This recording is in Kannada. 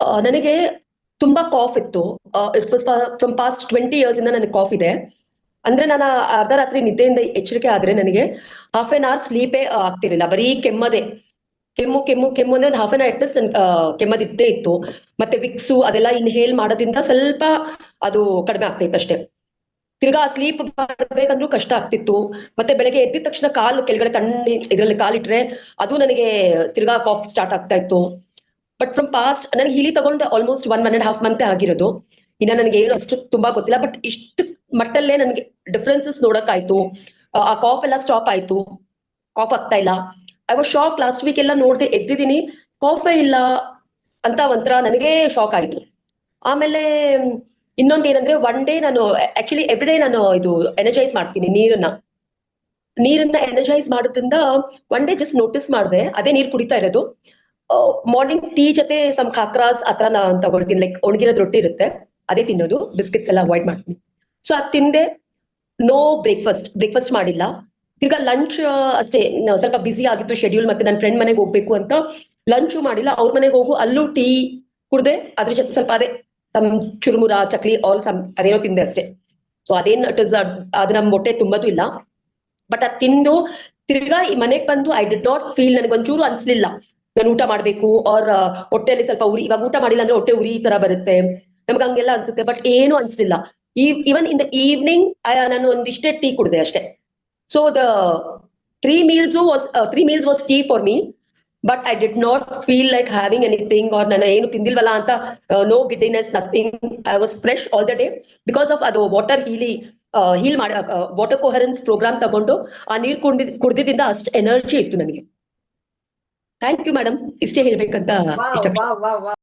ನನಗೆ ತುಂಬಾ ಕಾಫ್ ಇತ್ತು. It was from past twenty years ಇಂದ ನನಗೆ ಕಾಫ್ ಇದೆ. ಅಂದ್ರೆ ನಾನು ಅರ್ಧ ರಾತ್ರಿ ನಿದ್ದೆಯಿಂದ ಎಚ್ಚರಿಕೆ ಆದ್ರೆ ನನಗೆ ಹಾಫ್ ಎನ್ ಅವರ್ ಸ್ಲೀಪೇ ಆಗ್ತಿರ್ಲಿಲ್ಲ. ಬರೀ ಕೆಮ್ಮದೆ. ಕೆಮ್ಮು ಕೆಮ್ಮು ಕೆಮ್ಮು ಅಂದ್ರೆ ಒಂದು ಹಾಫ್ ಅನ್ ಅವರ್ ಅಟ್ಲೀಸ್ಟ್ ನನ್ ಕೆಮ್ಮದಿದ್ದೇ ಇತ್ತು. ಮತ್ತೆ ವಿಕ್ಸು ಅದೆಲ್ಲ ಇನ್ಹೇಲ್ ಮಾಡೋದ್ರಿಂದ ಸ್ವಲ್ಪ ಅದು ಕಡಿಮೆ ಆಗ್ತೈತೆ ಅಷ್ಟೇ. ತಿರ್ಗಾ ಸ್ಲೀಪ್ ಬರ್ಬೇಕಂದ್ರೂ ಕಷ್ಟ ಆಗ್ತಿತ್ತು. ಮತ್ತೆ ಬೆಳಗ್ಗೆ ಎದ್ದಿದ ತಕ್ಷಣ ಕಾಲು ಕೆಳಗಡೆ ತಣ್ಣ ಇದ್ರಲ್ಲಿ ಕಾಲಿಟ್ರೆ ಅದು ನನಗೆ ತಿರ್ಗಾ ಕಾಫ್ ಸ್ಟಾರ್ಟ್ ಆಗ್ತಾ ಇತ್ತು. ಬಟ್ ಫ್ರಮ್ ಪಾಸ್ಟ್ ನನಗೆ ಹೀಲಿ ತಗೊಂಡು almost one one and half month ಆಗಿರೋದು. ಇನ್ನ ನನಗೆ ಏನು ಅಷ್ಟು ತುಂಬಾ ಗೊತ್ತಿಲ್ಲ ಬಟ್ ಇಷ್ಟು ಮಟ್ಟಲ್ಲೇ ನನಗೆ ಡಿಫ್ರೆನ್ಸಸ್ ನೋಡಕ್ಕಾಯ್ತು. ಆ ಕಾಫ್ ಎಲ್ಲ ಸ್ಟಾಪ್ ಆಯ್ತು. ಕಾಫ್ ಆಗ್ತಾ ಇಲ್ಲ. I was shock last week ಎಲ್ಲ ನೋಡ್ದೆ ಎದ್ದಿದ್ದೀನಿ. ಕಾಫೇ ಇಲ್ಲ ಅಂತ ಒಂಥರ ನನಗೆ ಶಾಕ್ ಆಯ್ತು. ಆಮೇಲೆ ಇನ್ನೊಂದ್ ಏನಂದ್ರೆ ಒನ್ ಡೇ ನಾನು ಆಕ್ಚುಲಿ ಎವ್ರಿ ಡೇ ನಾನು ಇದು ಎನರ್ಜೈಸ್ ಮಾಡ್ತೀನಿ ನೀರನ್ನ. ನೀರನ್ನ ಎನರ್ಜೈಸ್ ಮಾಡೋದ್ರಿಂದ ಒನ್ ಡೇ ಜಸ್ಟ್ ನೋಟಿಸ್ ಮಾಡಿದೆ, ಅದೇ ನೀರು ಕುಡಿತಾ ಇರೋದು. ಮಾರ್ನಿಂಗ್ ಟೀ ಜೊತೆ ಸಮ್ ಕಾಕ್ರಾಸ್ ಆತರ ನಾನು ತಗೊಳ್ತೀನಿ. ಲೈಕ್ ಒಣಗಿರೋದು ರೊಟ್ಟಿ ಇರುತ್ತೆ, ಅದೇ ತಿನ್ನೋದು. ಬಿಸ್ಕೆಟ್ಸ್ ಎಲ್ಲ ಅವಾಯ್ಡ್ ಮಾಡ್ತೀನಿ. ಸೊ ಅದ್ ತಿಂದೆ ನೋ ಬ್ರೇಕ್ಫಾಸ್ಟ್ ಬ್ರೇಕ್ಫಾಸ್ಟ್ ಮಾಡಿಲ್ಲ. ತಿರ್ಗಾ ಲಂಚ್ ಅಷ್ಟೇ ಸ್ವಲ್ಪ ಬಿಸಿ ಆಗಿತ್ತು ಶೆಡ್ಯೂಲ್ ಮತ್ತೆ ನನ್ನ ಫ್ರೆಂಡ್ ಮನೆಗೆ ಹೋಗ್ಬೇಕು ಅಂತ ಲಂಚು ಮಾಡಿಲ್ಲ. ಅವ್ರ ಮನೆಗೆ ಹೋಗು, ಅಲ್ಲೂ ಟೀ ಕುಡ್ದೆ, ಅದ್ರ ಜೊತೆ ಸ್ವಲ್ಪ ಅದೇ some churumuri, chakli all some ಅದೇನೋ ತಿಂದೆ ಅಷ್ಟೇ. ಸೊ ಅದೇನ್ ಇಟ್ ಇಸ್ ಅದು ನಮ್ ಹೊಟ್ಟೆ ತುಂಬದು ಇಲ್ಲ. ಬಟ್ ಅದ್ ತಿಂದು, ತಿರ್ಗಾ ಈ ಮನೆಗೆ ಬಂದು ಐ ಡಿಡ್ ನಾಟ್ ಫೀಲ್ ನನಗೆ ಒಂಚೂರು ಅನ್ಸ್ಲಿಲ್ಲ. ನಾನು ಊಟ ಮಾಡ್ಬೇಕು ಅವ್ರ ಹೊಟ್ಟೆಯಲ್ಲಿ ಸ್ವಲ್ಪ ಉರಿ, ಇವಾಗ ಊಟ ಮಾಡಿಲ್ಲ ಅಂದ್ರೆ ಹೊಟ್ಟೆ ಉರಿ ಈ ತರ ಬರುತ್ತೆ. ನಮ್ಗೆ ಹಂಗೆಲ್ಲ ಅನ್ಸುತ್ತೆ ಬಟ್ ಏನು ಅನ್ಸ್ಲಿಲ್ಲ. ಇವನ್ ಇನ್ ದ ಈವ್ನಿಂಗ್ ನಾನು ಒಂದಿಷ್ಟೇ ಟೀ ಕುಡಿದೆ ಅಷ್ಟೇ. So the three meals three meals was tea for me but I did not feel like having anything or ನಾನು ಏನು ತಿಂದಿಲ್ವಲ್ಲ ಅಂತ no giddiness nothing I was fresh all the day because of ಅದು ವಾಟರ್ ಹೀಲಿ ಹೀಲ್ ಮಾಡ ವಾಟರ್ ಕೋಹರೆನ್ಸ್ ಪ್ರೋಗ್ರಾಮ್ ತಗೊಂಡು ಆ ನೀರ್ ಕುಡ್ದಿದ್ ಕುಡ್ದಿದ್ದಿಂದ ಅಷ್ಟು ಎನರ್ಜಿ ಇತ್ತು ನನಗೆ. ಥ್ಯಾಂಕ್ ಯು ಮೇಡಮ್ ಇಷ್ಟೇ ಹೇಳ್ಬೇಕಂತ ವಾವ್.